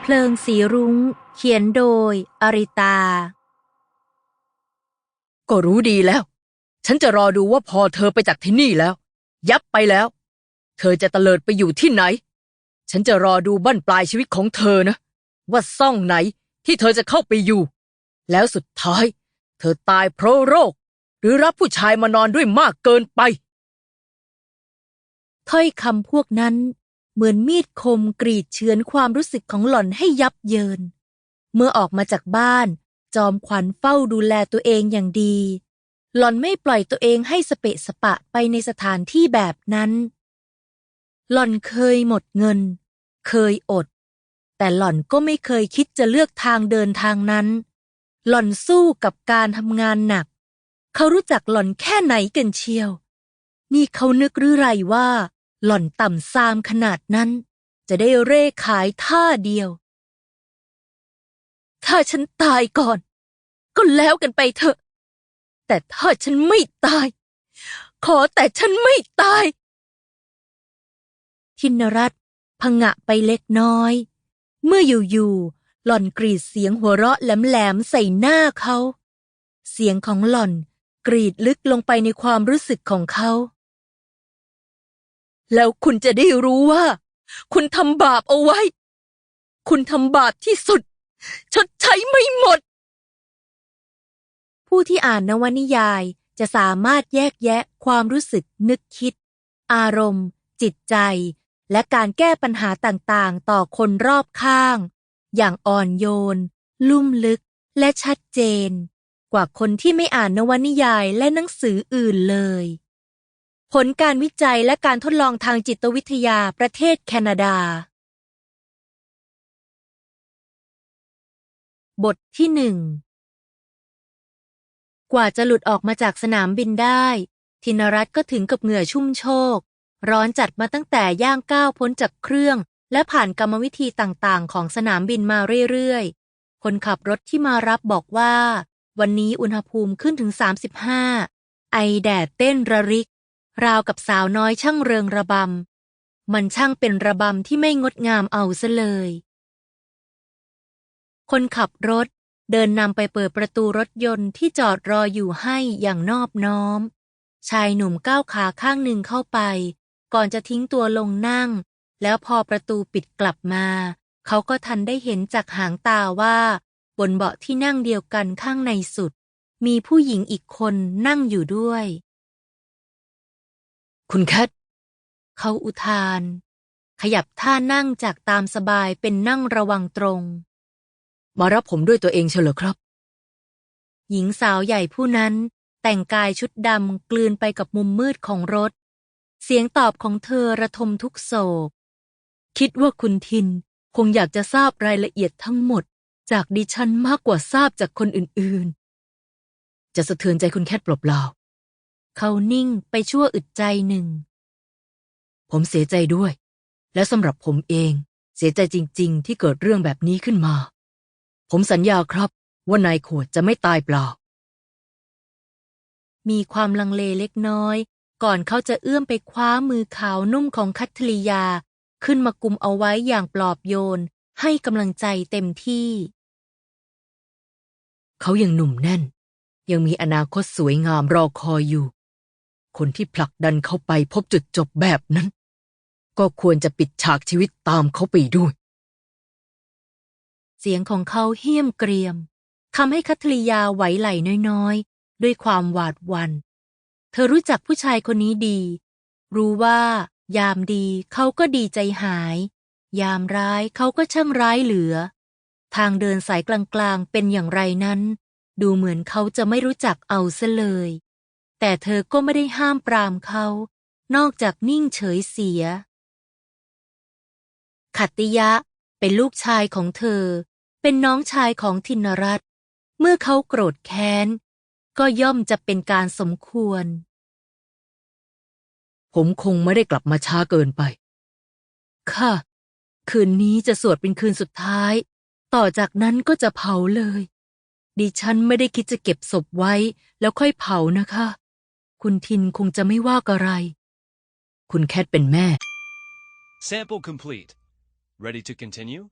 เพลิงสีรุง้ง เขียนโดย อริตา ก็รู้ดีแล้ว ฉันจะรอดูว่าพอเธอไปจากที่นี่แล้ว ยับไปแล้ว เธอจะเตลิดไปอยู่ที่ไหน ฉันจะรอดูบั้นปลายชีวิตของเธอนะ ว่าซ่องไหนที่เธอจะเข้าไปอยู่ แล้วสุดท้าย เธอตายเพราะโรค หรือรับผู้ชายมานอนด้วยมากเกินไป ถ้อยคำพวกนั้น เหมือนมีดคมกรีดเฉือนความรู้สึกของหล่อนให้ยับเยิน เมื่อออกมาจากบ้าน จอมขวัญเฝ้าดูแลตัวเองอย่างดี หล่อนไม่ปล่อยตัวเองให้สเปะสปะไปในสถานที่แบบนั้น หล่อนเคยหมดเงิน เคยอด แต่หล่อนก็ไม่เคยคิดจะเลือกทางเดินทางนั้น หล่อนสู้กับการทำงานหนัก เขารู้จักหล่อนแค่ไหนกันเชียวนี่เขานึกหรือไรว่า หล่อนต่ำซามขนาดนั้น จะได้เร่ขายท่าเดียว ถ้าฉันตายก่อน ก็แล้วกันไปเถอะ แต่ถ้าฉันไม่ตาย ขอแต่ฉันไม่ตาย ทินรัตพงะไปเล็กน้อย เมื่ออยู่ๆหล่อนกรีดเสียงหัวเราะแหลมๆใส่หน้าเขา เสียงของหล่อนกรีดลึกลงไปในความรู้สึกของเขา แล้วคุณจะได้รู้ว่า คุณทำบาปเอาไว้ คุณทำบาปที่สุด ชดใช้ไม่หมด ผู้ที่อ่านนวนิยายจะสามารถแยกแยะความรู้สึกนึกคิด อารมณ์ จิตใจ และการแก้ปัญหาต่างๆ ต่อคนรอบข้าง อย่างอ่อนโยน ลุ่มลึกและชัดเจน กว่าคนที่ไม่อ่านนวนิยายและหนังสืออื่นเลย ผลการวิจัยและการทดลองทางจิตวิทยาประเทศแคนาดา บทที่หนึ่งกว่าจะหลุดออกมาจากสนามบินได้ ธินรัตน์ก็ถึงกับเหงื่อชุ่มโชก ร้อนจัดมาตั้งแต่ย่างก้าวพ้นจากเครื่อง และผ่านกรรมวิธีต่างๆ ของสนามบินมาเรื่อยๆ คนขับรถที่มารับบอกว่า วันนี้อุณหภูมิขึ้นถึง 35 ไอแดดเต้นระริก ราวกับสาวน้อยช่างเริงระบำ มันช่างเป็นระบำที่ไม่งดงามเอาซะเลย คนขับรถเดินนำไปเปิดประตูรถยนต์ที่จอดรออยู่ให้อย่างนอบน้อม ชายหนุ่มก้าวขาข้างหนึ่งเข้าไป ก่อนจะทิ้งตัวลงนั่ง แล้วพอประตูปิดกลับมา เขาก็ทันได้เห็นจากหางตาว่า บนเบาะที่นั่งเดียวกันข้างในสุด มีผู้หญิงอีกคนนั่งอยู่ด้วย คุณแคทเขาอุทาน ขยับท่านั่งจากตามสบายเป็นนั่งระวังตรง มารับผมด้วยตัวเองเฉลอครับ หญิงสาวใหญ่ผู้นั้นแต่งกายชุดดำกลืนไปกับมุมมืดของรถ เสียงตอบของเธอระทมทุกโศก คิดว่าคุณทินคงอยากจะทราบรายละเอียดทั้งหมด จากดิฉันมากกว่าทราบจากคนอื่นจะสะเทือนใจคุณแคทเปล่า เขานิ่งไปชั่วอึดใจหนึ่ง ผมเสียใจด้วย และสำหรับผมเอง เสียใจจริง ๆ ที่เกิดเรื่องแบบนี้ขึ้นมา ผมสัญญาครับว่านายขวดจะไม่ตายเปล่า มีความลังเลเล็กน้อย ก่อนเขาจะเอื้อมไปคว้ามือขาวนุ่มของคัทธริยา ขึ้นมากุมเอาไว้อย่างปลอบโยน ให้กำลังใจเต็มที่ เขายังหนุ่มแน่น ยังมีอนาคตสวยงามรอคอยอยู่ คนที่ผลักดันเขาไปพบจุดจบแบบนั้น ก็ควรจะปิดฉากชีวิตตามเขาไปด้วย เสียงของเขาเฮี้ยมเกรียมทำให้คัทริยาไหวไหลน้อยๆ ด้วยความหวาดวัน เธอรู้จักผู้ชายคนนี้ดี รู้ว่า ยามดีเขาก็ดีใจหาย ยามร้ายเขาก็ช่างร้ายเหลือ ทางเดินสายกลางๆเป็นอย่างไรนั้น ดูเหมือนเขาจะไม่รู้จักเอาซะเลย แต่เธอก็ไม่ได้ห้ามปรามเขา นอกจากนิ่งเฉยเสีย ขัตติยะเป็นลูกชายของเธอ เป็นน้องชายของทินรัตน์เมื่อเขาโกรธแค้น ก็ย่อมจะเป็นการสมควร ผมคงไม่ได้กลับมาช้าเกินไป ค่ะ คืนนี้จะสวดเป็นคืนสุดท้าย ต่อจากนั้นก็จะเผาเลย ดิฉันไม่ได้คิดจะเก็บศพไว้แล้วค่อยเผานะคะ คุณทินคงจะไม่ว่าอะไร คุณแคทเป็นแม่ Sample complete. Ready to continue?